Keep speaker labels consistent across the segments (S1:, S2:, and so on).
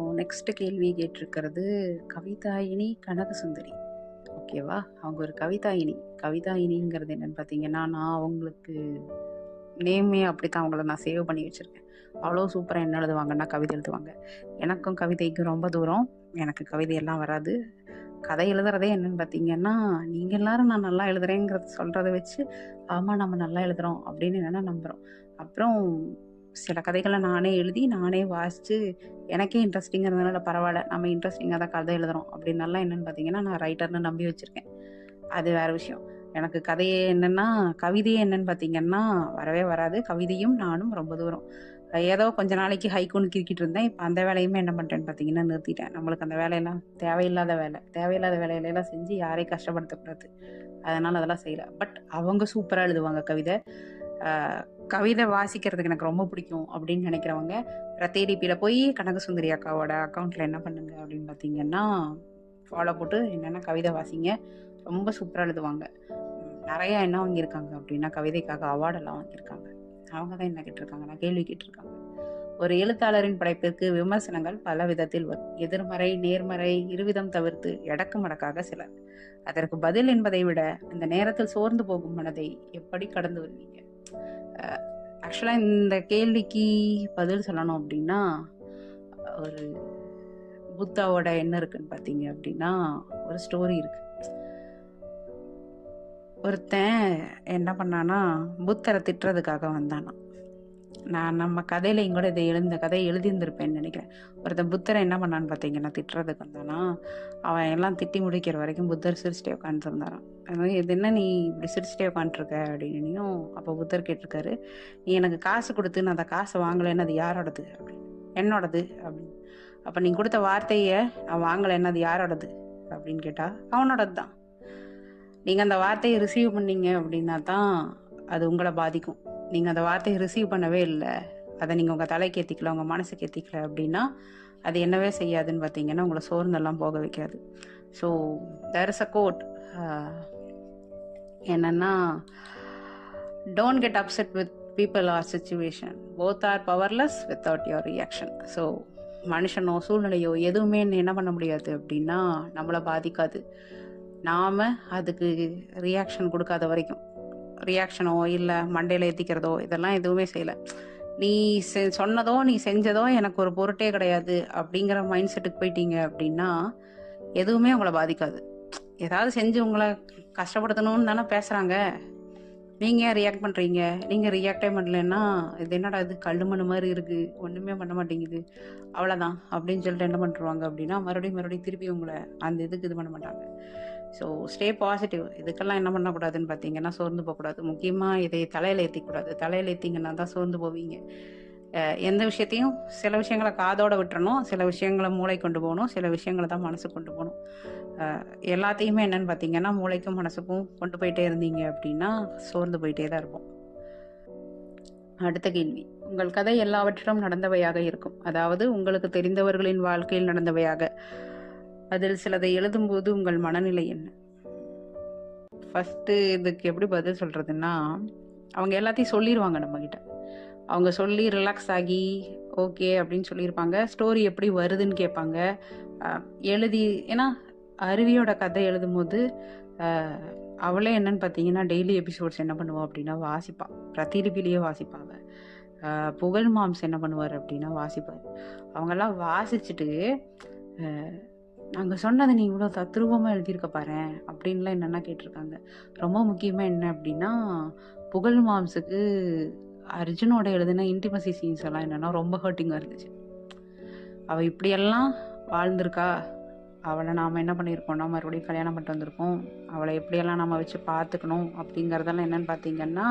S1: இப்போது நெக்ஸ்ட் கேள்வி கேட்டிருக்கிறது கவிதாயினி கனகசுந்தரி. ஓகேவா அவங்க ஒரு கவிதாயினி. கவிதாயினிங்கிறது என்னன்னு பார்த்தீங்கன்னா நான் அவங்களுக்கு நேமே அப்படி தான் அவங்கள நான் சேவ் பண்ணி வச்சுருக்கேன். அவ்வளோ சூப்பராக என்ன எழுதுவாங்கன்னா கவிதை எழுதுவாங்க. எனக்கும் கவிதைக்கும் ரொம்ப தூரம். எனக்கு கவிதையெல்லாம் வராது. கதை எழுதுறதே என்னன்னு பார்த்தீங்கன்னா நீங்கள் எல்லாரும் நான் நல்லா எழுதுறேங்கிறது சொல்கிறத வச்சு ஆமாம் நம்ம நல்லா எழுதுகிறோம் அப்படின்னு என்னென்ன நம்புகிறோம் அப்புறம் சில கதைகளை நானே எழுதி நானே வாசித்து எனக்கே இன்ட்ரெஸ்டிங்கிறதுனால பரவாயில்ல நம்ம இன்ட்ரெஸ்டிங்காக தான் கதை எழுதுறோம் அப்படின்னாலாம் என்னென்னு பார்த்தீங்கன்னா நான் ரைட்டர்னு நம்பி வச்சுருக்கேன். அது வேறு விஷயம். எனக்கு கதையே என்னென்னா கவிதையே என்னன்னு பார்த்தீங்கன்னா வரவே வராது. கவிதையும் நானும் ரொம்ப தூரம். ஏதோ கொஞ்ச நாளைக்கு ஹைகோன்னு கிரிக்கிட்டு இருந்தேன். இப்போ அந்த வேலையுமே என்ன பண்ணுறேன்னு பார்த்தீங்கன்னா நிறுத்திட்டேன். நம்மளுக்கு அந்த வேலையெல்லாம் தேவையில்லாத வேலை. தேவையில்லாத வேலையிலலாம் செஞ்சு யாரையும் கஷ்டப்படுத்தக்கூடாது. அதனால் அதெல்லாம் செய்யலை. பட் அவங்க சூப்பராக எழுதுவாங்க கவிதை. கவிதை வாசிக்கிறதுக்கு எனக்கு ரொம்ப பிடிக்கும் அப்படின்னு நினைக்கிறவங்க ரத்தேடிபியில் போய் கனகசுந்தரி அக்காவோட அக்கௌண்ட்டில் என்ன பண்ணுங்க அப்படின்னு பார்த்தீங்கன்னா ஃபாலோ போட்டு என்னென்ன கவிதை வாசிங்க ரொம்ப சூப்பராக எழுதுவாங்க. நிறையா என்ன வாங்கியிருக்காங்க அப்படின்னா கவிதைக்காக அவார்டெல்லாம் வாங்கியிருக்காங்க. அவங்க தான் என்ன கேட்டிருக்காங்க? நான் கேள்வி கேட்டிருக்காங்க. ஒரு எழுத்தாளரின் படைப்பிற்கு விமர்சனங்கள் பல விதத்தில் வரும் எதிர்மறை நேர்மறை இருவிதம் தவிர்த்து எடக்கு மடக்காக சிலர் அதற்கு பதில் என்பதை விட அந்த நேரத்தில் சோர்ந்து போகும் மனதை எப்படி கடந்து வருவீங்க? ஆக்சுவலாக இந்த கேள்விக்கு பதில் சொல்லணும் அப்படின்னா ஒரு புத்தாவோட என்ன இருக்குன்னு பார்த்தீங்க அப்படின்னா ஒரு ஸ்டோரி இருக்கு. ஒருத்தன் என்ன பண்ணானா புத்தரை திட்டுறதுக்காக வந்தானா நான் நம்ம கதையிலையும் கூட இதை எழுந்த கதையை எழுதியிருந்திருப்பேன்னு நினைக்கிறேன். ஒருத்தன் புத்தரை என்ன பண்ணான்னு பார்த்தீங்கன்னா திட்டுறதுக்கு வந்தானா அவன் எல்லாம் திட்டி முடிக்கிற வரைக்கும் புத்தர் சிரிச்சிட்டே உட்காந்துருந்தாரான் அதனால இது என்ன நீ இப்படி சிரிச்சிட்டே உட்காந்துருக்க அப்படின்னும். அப்போ புத்தர் கேட்டிருக்காரு நீ எனக்கு காசு கொடுத்து நான் அந்த காசை வாங்கலைன்னு அது யாரோடது? அப்படின்னு. என்னோடது? அப்படின்னு. அப்போ நீ கொடுத்த வார்த்தையை நான் வாங்கலைன்னு அது யாரோடது? அப்படின்னு கேட்டால் அவனோடது தான். நீங்கள் அந்த வார்த்தையை ரிசீவ் பண்ணீங்க அப்படின்னா தான் அது உங்களை பாதிக்கும். நீங்கள் அந்த வார்த்தையை ரிசீவ் பண்ணவே இல்லை. அதை நீங்கள் உங்கள் தலைக்கு ஏற்றிக்கல உங்கள் மனசுக்கு ஏற்றிக்கல அப்படின்னா அது என்னவே செய்யாதுன்னு பார்த்தீங்கன்னா உங்களை சோர்ந்தெல்லாம் போக வைக்காது. So there is a code என்னன்னா don't get upset with people or situation both are powerless without your reaction so மனுஷனோ சூழ்நிலையோ எதுவுமே என்ன பண்ண முடியாது அப்படின்னா நம்மளை பாதிக்காது. நாம் அதுக்கு ரியாக்ஷன் கொடுக்காத வரைக்கும். ரியாக்ஷனோ இல்லை மண்டையில் ஏற்றிக்கிறதோ இதெல்லாம் எதுவுமே செய்யலை. நீ செ சொன்னதோ நீ செஞ்சதோ எனக்கு ஒரு பொருட்டே கிடையாது அப்படிங்கிற மைண்ட் செட்டுக்கு போயிட்டீங்க அப்படின்னா எதுவுமே உங்களை பாதிக்காது. ஏதாவது செஞ்சு உங்களை கஷ்டப்படுத்தணும்னு தானே பேசுகிறாங்க நீங்கள் ஏன் ரியாக்ட் பண்ணுறீங்க நீங்கள் ரியாக்டே பண்ணலன்னா இது என்னடா இது கல் மண் மாதிரி இருக்குது ஒன்றுமே பண்ண மாட்டேங்குது. அவ்வளோதான் அப்படின்னு சொல்லிட்டு என்ன பண்ணுறாங்க அப்படின்னா மறுபடியும் மறுபடியும் திருப்பி உங்களை அந்த இதுக்கு இது பண்ண மாட்டாங்க. ஸோ ஸ்டே பாசிட்டிவ் இதுக்கெல்லாம் என்ன பண்ணக்கூடாதுன்னு பார்த்தீங்கன்னா சோர்ந்து போகக்கூடாது. முக்கியமாக இதை தலையில் ஏற்றிக்கூடாது தலையில் ஏற்றிங்கன்னா தான் சோர்ந்து போவீங்க. எந்த விஷயத்தையும் சில விஷயங்களை காதோட விட்டுறணும். சில விஷயங்களை மூளை கொண்டு போகணும். சில விஷயங்களை தான் மனசு கொண்டு போகணும். எல்லாத்தையுமே என்னன்னு பார்த்தீங்கன்னா மூளைக்கும் மனசுக்கும் கொண்டு போயிட்டே இருந்தீங்க அப்படின்னா சோர்ந்து போயிட்டே தான் இருப்போம். அடுத்த கேள்வி. உங்கள் கதை எல்லாவற்றிலும் நடந்தவையாக இருக்கும். அதாவது உங்களுக்கு தெரிந்தவர்களின் வாழ்க்கையில் நடந்தவையாக. அதில் சிலதை எழுதும்போது உங்கள் மனநிலை என்ன? ஃபஸ்ட்டு இதுக்கு எப்படி பதில் சொல்கிறதுன்னா அவங்க எல்லாத்தையும் சொல்லிடுவாங்க நம்மக்கிட்ட அவங்க சொல்லி ரிலாக்ஸ் ஆகி ஓகே அப்படின்னு சொல்லியிருப்பாங்க. ஸ்டோரி எப்படி வருதுன்னு கேட்பாங்க. எழுதி ஏன்னா அருவியோட கதை எழுதும் போது அவளே என்னன்னு பார்த்தீங்கன்னா டெய்லி எபிசோட்ஸ் என்ன பண்ணுவா அப்படின்னா வாசிப்பா. பிரதிலிபிலேயே வாசிப்பாங்க புகழ் மாம்ஸ் என்ன பண்ணுவார் அப்படின்னா வாசிப்பார். அவங்கெல்லாம் வாசிச்சுட்டு நாங்கள் சொன்னதை நீ இவ்வளோ தத்ரூபமாக எழுதியிருக்க பாரு அப்படின்லாம் என்னென்னா கேட்டிருக்காங்க. ரொம்ப முக்கியமாக என்ன அப்படின்னா புகழ் மாம்ஸுக்கு அர்ஜுனோட எழுதின இன்டிமசி சீன்ஸ் எல்லாம் என்னென்னா ரொம்ப ஹர்ட்டிங்காக இருந்துச்சு. அவள் இப்படியெல்லாம் வாழ்ந்திருக்கா அவளை நாம் என்ன பண்ணியிருக்கோம்னா மறுபடியும் கல்யாணம் பண்ணிட்டு வந்திருக்கோம் அவளை எப்படியெல்லாம் நம்ம வச்சு பார்த்துக்கணும் அப்படிங்கிறதெல்லாம் என்னன்னு பார்த்தீங்கன்னா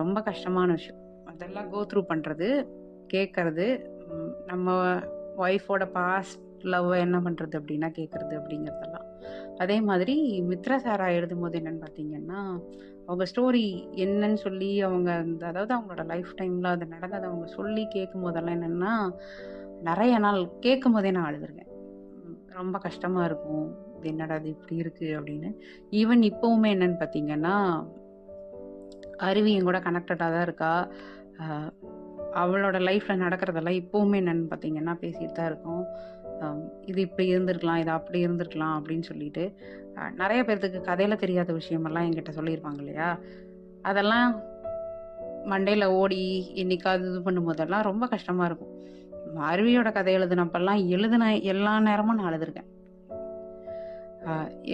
S1: ரொம்ப கஷ்டமான விஷயம். அதெல்லாம் கோ த்ரூ பண்ணுறது கேட்கறது நம்ம ஒய்ஃபோட பாஸ்ட் லவ்வை என்ன பண்ணுறது அப்படின்னா கேட்குறது அப்படிங்கிறதெல்லாம். அதே மாதிரி மித்ரா சாரா எழுதும்போது என்னன்னு பார்த்தீங்கன்னா அவங்க ஸ்டோரி என்னன்னு சொல்லி அவங்க அந்த அதாவது அவங்களோட லைஃப் டைமில் அது நடந்ததை அவங்க சொல்லி கேட்கும் போதெல்லாம் என்னென்னா நிறைய நாள் கேட்கும் போதே நான் அழுதுருக்கேன் ரொம்ப கஷ்டமாக இருக்கும். இது என்னடா இது இப்படி இருக்குது அப்படின்னு. ஈவன் இப்போவுமே என்னன்னு பார்த்தீங்கன்னா அருவி என் கூட கனெக்டடாக தான் இருக்கா? அவளோட லைஃப்பில் நடக்கிறதெல்லாம் இப்போவுமே என்னென்னு பார்த்தீங்கன்னா பேசிகிட்டு தான் இருக்கோம். இது இப்படி இருந்திருக்கலாம் இது அப்படி இருந்திருக்கலாம் அப்படின்னு சொல்லிட்டு நிறைய பேர்த்துக்கு கதையில் தெரியாத விஷயமெல்லாம் என்கிட்ட சொல்லியிருப்பாங்க இல்லையா? அதெல்லாம் மண்டையில் ஓடி என்னைக்காவது இது பண்ணும்போதெல்லாம் ரொம்ப கஷ்டமாக இருக்கும். அருவியோட கதை எழுதினப்பெல்லாம் எழுதின எல்லா நேரமும் நான் எழுதிருக்கேன்.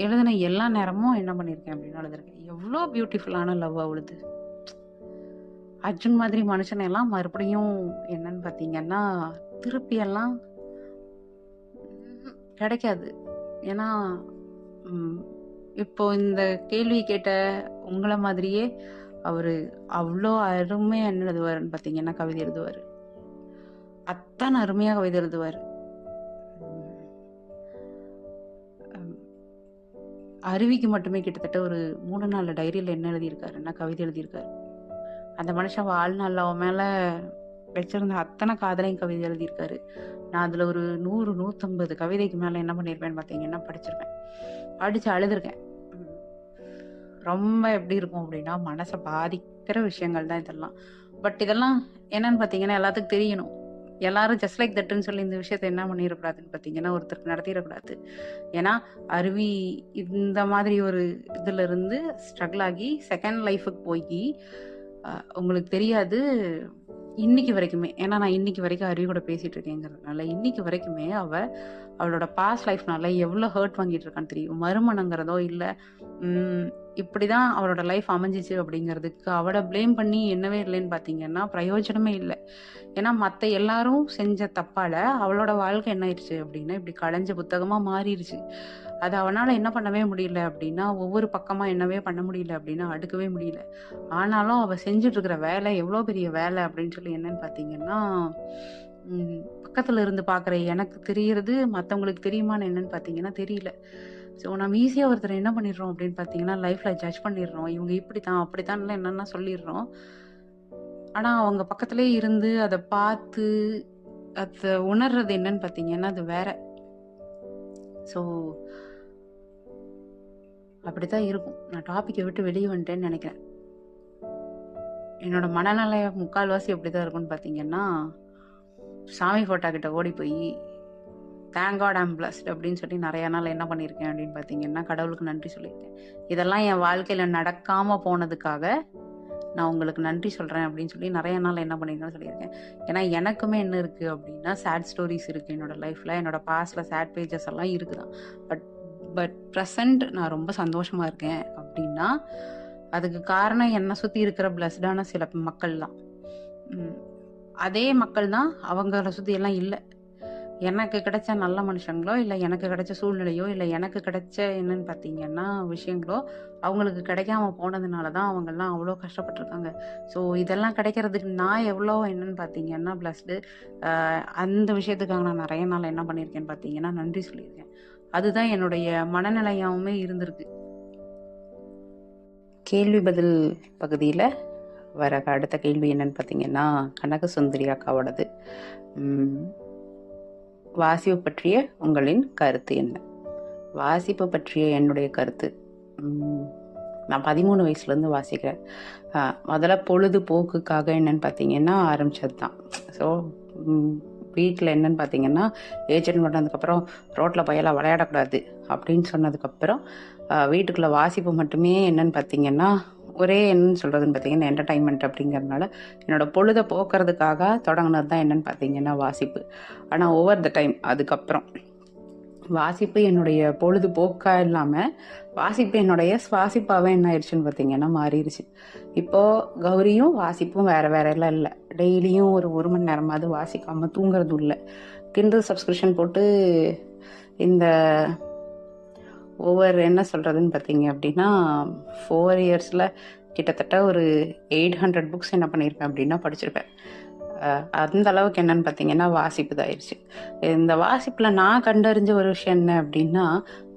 S1: எழுதின எல்லா நேரமும் என்ன பண்ணியிருக்கேன் அப்படின்னு எழுதிருக்கேன். எவ்வளோ பியூட்டிஃபுல்லான லவ் அவளுது அர்ஜுன் மாதிரி மனுஷனை எல்லாம் மறுபடியும் என்னன்னு பார்த்தீங்கன்னா திருப்பியெல்லாம் கிடைக்காது. ஏன்னா இப்போ இந்த கேள்வி கேட்ட உங்களை மாதிரியே அவரு அவ்வளோ அருமையாக என்ன எழுதுவாருன்னு பார்த்தீங்கன்னா கவிதை எழுதுவார். அத்தான் அருமையாக கவிதை எழுதுவார். அருவிக்கு மட்டுமே கிட்டத்தட்ட ஒரு மூணு நாலு டைரியில் என்ன எழுதியிருக்காருன்னா கவிதை எழுதியிருக்காரு. அந்த மனுஷன் வாழ்நாள் அவன் மேலே வச்சிருந்த அத்தனை காதலையும் கவிதை எழுதியிருக்காரு. நான் அதில் ஒரு நூறு நூற்றம்பது கவிதைக்கு மேலே என்ன பண்ணியிருப்பேன்னு பார்த்தீங்கன்னா படிச்சிருப்பேன். படித்து அழுதுருக்கேன். ரொம்ப எப்படி இருக்கும் அப்படின்னா மனசை பாதிக்கிற விஷயங்கள் தான் இதெல்லாம். பட் இதெல்லாம் என்னன்னு பார்த்தீங்கன்னா எல்லாத்துக்கும் தெரியணும். எல்லாரும் ஜஸ்ட் லைக் தட்டுன்னு சொல்லி இந்த விஷயத்த என்ன பண்ணிடக்கூடாதுன்னு பார்த்தீங்கன்னா ஒருத்தருக்கு நடத்திடக்கூடாது. ஏன்னா அருவி இந்த மாதிரி ஒரு இதுல இருந்து ஸ்ட்ரகிள் ஆகி செகண்ட் லைஃபுக்கு போய் உங்களுக்கு தெரியாது இன்னைக்கு வரைக்குமே ஏன்னா நான் இன்னைக்கு வரைக்கும் அருவி கூட பேசிட்டு இருக்கேங்கிறதுனால இன்னைக்கு வரைக்குமே அவ அவளோட பாஸ்ட் லைஃப்னால எவ்வளோ ஹர்ட் வாங்கிட்டு இருக்கான்னு தெரியும். மறுமணங்கிறதோ இல்லை இப்படிதான் அவளோட லைஃப் அமைஞ்சிச்சு அப்படிங்கிறதுக்கு அவளை ப்ளேம் பண்ணி என்னவே இல்லைன்னு பார்த்தீங்கன்னா பிரயோஜனமே இல்லை. ஏன்னா மற்ற எல்லாரும் செஞ்ச தப்பால அவளோட வாழ்க்கை என்ன ஆயிடுச்சு அப்படின்னா இப்படி களைஞ்ச புத்தகமா மாறிடுச்சு. அது அவனால் என்ன பண்ணவே முடியல அப்படின்னா ஒவ்வொரு பக்கமாக என்னவே பண்ண முடியல அப்படின்னா அடுக்கவே முடியல. ஆனாலும் அவள் செஞ்சிட்ருக்கிற வேலை எவ்வளோ பெரிய வேலை அப்படின்னு சொல்லி என்னன்னு பார்த்தீங்கன்னா பக்கத்தில் இருந்து பார்க்குற எனக்கு தெரியறது மற்றவங்களுக்கு தெரியுமான்னு என்னன்னு பார்த்தீங்கன்னா தெரியல. ஸோ நம்ம ஈஸியாக ஒருத்தர் என்ன பண்ணிடுறோம் அப்படின்னு பார்த்தீங்கன்னா லைஃப்பில் ஜட்ஜ் பண்ணிடுறோம். இவங்க இப்படி தான் அப்படி தான் என்னென்னா சொல்லிடுறோம். ஆனால் அவங்க பக்கத்துலேயே இருந்து அதை பார்த்து அதை உணர்றது என்னன்னு பார்த்தீங்கன்னா அது வேற. ஸோ அப்படித்தான் இருக்கும். நான் டாப்பிக்கை விட்டு வெளியே வந்துட்டேன்னு நினைக்கிறேன். என்னோட மனநிலை முக்கால்வாசி எப்படி தான் இருக்கும்னு பார்த்தீங்கன்னா சாமி ஃபோட்டோ கிட்ட ஓடி போய் தேங்க் காட் பிளஸ்ட் அப்படின்னு சொல்லி நிறைய நாள் என்ன பண்ணியிருக்கேன் அப்படின்னு பார்த்தீங்கன்னா கடவுளுக்கு நன்றி சொல்லியிருக்கேன் இதெல்லாம் என் வாழ்க்கையில் நடக்காமல் போனதுக்காக நான் உங்களுக்கு நன்றி சொல்கிறேன் அப்படின்னு சொல்லி நிறைய நாள் என்ன பண்ணியிருக்கேன்னு சொல்லியிருக்கேன். ஏன்னா எனக்குமே என்ன இருக்குது அப்படின்னா சேட் ஸ்டோரிஸ் இருக்குது என்னோடய லைஃப்பில் என்னோட பாஸ்டில் சேட் பேஜஸ் எல்லாம் இருக்குதான். பட் பட் ப்ரெசண்ட் நான் ரொம்ப சந்தோஷமாக இருக்கேன் அப்படின்னா அதுக்கு காரணம் என்னை சுற்றி இருக்கிற பிளஸ்டான சில மக்கள் தான் அதே மக்கள் தான் அவங்கள சுற்றி எல்லாம் இல்லை. எனக்கு கிடைச்ச நல்ல மனுஷங்களோ இல்லை எனக்கு கிடைச்ச சூழ்நிலையோ இல்லை எனக்கு கிடைச்ச என்னன்னு பார்த்தீங்கன்னா விஷயங்களோ அவங்களுக்கு கிடைக்காம போனதுனால தான் அவங்கெல்லாம் அவ்வளோ கஷ்டப்பட்டிருக்காங்க. ஸோ இதெல்லாம் கிடைக்கிறதுக்கு நான் எவ்வளோ என்னன்னு பார்த்தீங்கன்னா ப்ளஸ்டு அந்த விஷயத்துக்காக நான் நிறைய நாள் என்ன பண்ணியிருக்கேன்னு பார்த்தீங்கன்னா நன்றி சொல்லியிருக்கேன். அதுதான் என்னுடைய மனநிலையாகவுமே இருந்திருக்கு. கேள்வி பதில் பகுதியில் வர அடுத்த கேள்வி என்னன்னு பார்த்தீங்கன்னா கனக சுந்தரி அக்காவோடது வாசிப்பு பற்றிய உங்களின் கருத்து என்ன? வாசிப்பு பற்றிய என்னுடைய கருத்து. நான் பதிமூணு வயசுலேருந்து வாசிக்கிறேன். முதல்ல பொழுதுபோக்குக்காக என்னன்னு பார்த்தீங்கன்னா ஆரம்பித்தது தான் ஸோ வீட்டில் என்னன்னு பார்த்தீங்கன்னா ஏஜென்ட் பண்ணதுக்கப்புறம் ரோட்டில் போயெல்லாம் விளையாடக்கூடாது அப்படின்னு சொன்னதுக்கப்புறம் வீட்டுக்குள்ளே வாசிப்பு மட்டுமே என்னன்னு பார்த்தீங்கன்னா ஒரே என்னன்னு சொல்கிறதுன்னு பார்த்தீங்கன்னா என்டர்டைன்மெண்ட் அப்படிங்கறதுனால என்னோட பொழுதை போக்குறதுக்காக தொடங்கினது தான் என்னன்னு பார்த்தீங்கன்னா வாசிப்பு. ஆனால் ஓவர் த டைம் அதுக்கப்புறம். வாசிப்பு என்னுடைய பொழுதுபோக்காக இல்லாமல் வாசிப்பு என்னுடைய சுவாசிப்பாகவே என்ன ஆயிடுச்சுன்னு பார்த்தீங்கன்னா மாறிடுச்சு. இப்போது கௌரியும் வாசிப்பும் வேறு வேற எல்லாம் இல்லை. டெய்லியும் ஒரு ஒரு மணி நேரமாவது வாசிக்காமல் தூங்குறதும் இல்லை. கிண்டல் சப்ஸ்கிரிப்ஷன் போட்டு இந்த ஒவ்வொரு என்ன சொல்கிறதுன்னு பார்த்தீங்க அப்படின்னா ஃபோர் இயர்ஸில் கிட்டத்தட்ட ஒரு எயிட் ஹண்ட்ரட் புக்ஸ் என்ன பண்ணியிருப்பேன் அப்படின்னா படிச்சிருப்பேன். அந்த அளவுக்கு என்னன்னு பார்த்தீங்கன்னா வாசிப்பு தான் ஆயிடுச்சு இந்த வாசிப்பில் நான் கண்டறிஞ்ச ஒரு விஷயம் என்ன அப்படின்னா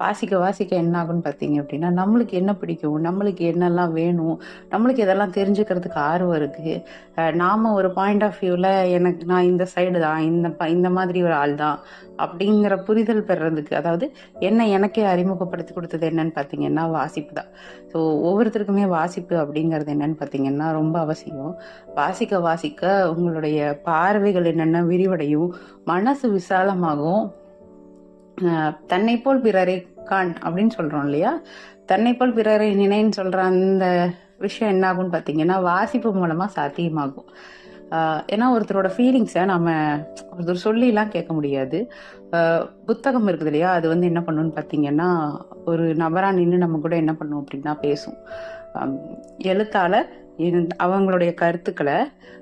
S1: வாசிக்க வாசிக்க என்ன ஆகும்னு பார்த்தீங்க அப்படின்னா நம்மளுக்கு என்ன பிடிக்கும்? நம்மளுக்கு என்னெல்லாம் வேணும்? நம்மளுக்கு இதெல்லாம் தெரிஞ்சுக்கிறதுக்கு ஆர்வம் இருக்குது நாம் ஒரு பாயிண்ட் ஆஃப் வியூவில் எனக்கு நான் இந்த சைடு தான் இந்த ப இந்த மாதிரி ஒரு ஆள் தான் அப்படிங்கிற புரிதல் பெறதுக்கு அதாவது என்ன எனக்கே அறிமுகப்படுத்தி கொடுத்தது என்னன்னு பார்த்தீங்கன்னா வாசிப்பு தான். ஸோ ஒவ்வொருத்தருக்குமே வாசிப்பு அப்படிங்கிறது என்னன்னு பார்த்தீங்கன்னா ரொம்ப அவசியம். வாசிக்க வாசிக்க உங்களுடைய பார்வைகள் என்னென்ன விரிவடையும் மனசு விசாலமாகும். தன்னை போல் பிறரை கான் அப்படின்னு சொல்கிறோம் இல்லையா? தன்னை போல் பிறரை நினைன்னு சொல்கிற அந்த விஷயம் என்ன ஆகும்னு பார்த்தீங்கன்னா வாசிப்பு மூலமாக சாத்தியமாகும். ஏன்னா ஒருத்தரோட ஃபீலிங்ஸை நம்ம ஒருத்தர் சொல்லிலாம் கேட்க முடியாது. புத்தகம் இருக்குது இல்லையா? அது வந்து என்ன பண்ணுன்னு பார்த்தீங்கன்னா ஒரு நபராக நின்று நம்ம கூட என்ன பண்ணும் அப்படின்னா பேசும். எழுத்தால அவங்களுடைய கருத்துக்களை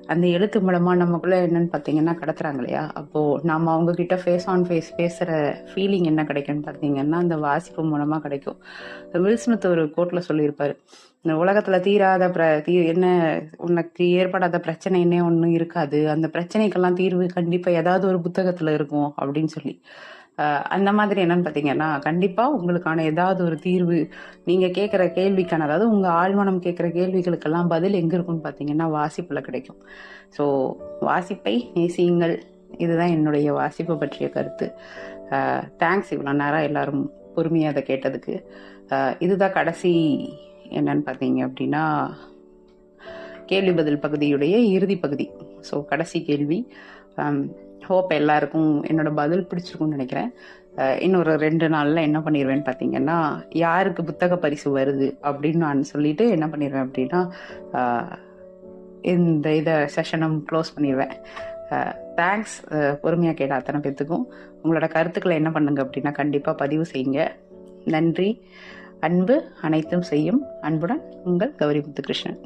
S1: அந்த எழுத்து மூலமா நமக்குள்ள என்னன்னு பார்த்தீங்கன்னா கடத்துறாங்க இல்லையா? அப்போ நாம அவங்க கிட்ட ஃபேஸ் ஆன் ஃபேஸ் பேசுற ஃபீலிங் என்ன கிடைக்கும்னு பார்த்தீங்கன்னா அந்த வாசிப்பு மூலமா கிடைக்கும். வில்ஸ்மித் ஒரு கோட்ல சொல்லியிருப்பாரு. இந்த உலகத்துல தீராத பிர தீ என்ன உனக்கு ஏற்படாத பிரச்சனைன்னே ஒன்றும் இருக்காது. அந்த பிரச்சனைக்கெல்லாம் தீர்வு கண்டிப்பா ஏதாவது ஒரு புத்தகத்துல இருக்கும் அப்படின்னு சொல்லி. அந்த மாதிரி என்னன்னு பார்த்தீங்கன்னா கண்டிப்பாக உங்களுக்கான ஏதாவது ஒரு தீர்வு நீங்கள் கேட்குற கேள்விக்கான அதாவது உங்கள் ஆழ்மனம் கேட்குற கேள்விகளுக்கெல்லாம் பதில் எங்கே இருக்குன்னு பார்த்தீங்கன்னா வாசிப்பில் கிடைக்கும். ஸோ வாசிப்பை நேசியுங்கள். இதுதான் என்னுடைய வாசிப்பு பற்றிய கருத்து. தேங்க்ஸ் இவ்வளோ நேரம் எல்லாரும் பொறுமையாக அதை கேட்டதுக்கு. இதுதான் கடைசி என்னன்னு பார்த்தீங்க அப்படின்னா கேள்வி பதில் பகுதியுடைய இறுதி பகுதி. ஸோ கடைசி கேள்வி. ஹோப் எல்லாருக்கும் என்னோட பதில் பிடிச்சிருக்கும்னு நினைக்கிறேன். இன்னொரு ரெண்டு நாளில் என்ன பண்ணிடுவேன்னு பார்த்தீங்கன்னா யாருக்கு புத்தக பரிசு வருது அப்படின்னு நான் சொல்லிட்டு என்ன பண்ணிடுவேன் அப்படின்னா இந்த இதை செஷனை க்ளோஸ் பண்ணிடுவேன் தேங்க்ஸ் பொறுமையாக கேட்ட அத்தனை பேர்த்துக்கும் உங்களோட கருத்துக்களை என்ன பண்ணுங்க அப்படின்னா கண்டிப்பாக பதிவு செய்யுங்க. நன்றி. அன்பு அனைத்தும் செய்யும். அன்புடன் உங்கள் கௌரி முத்துகிருஷ்ணன்.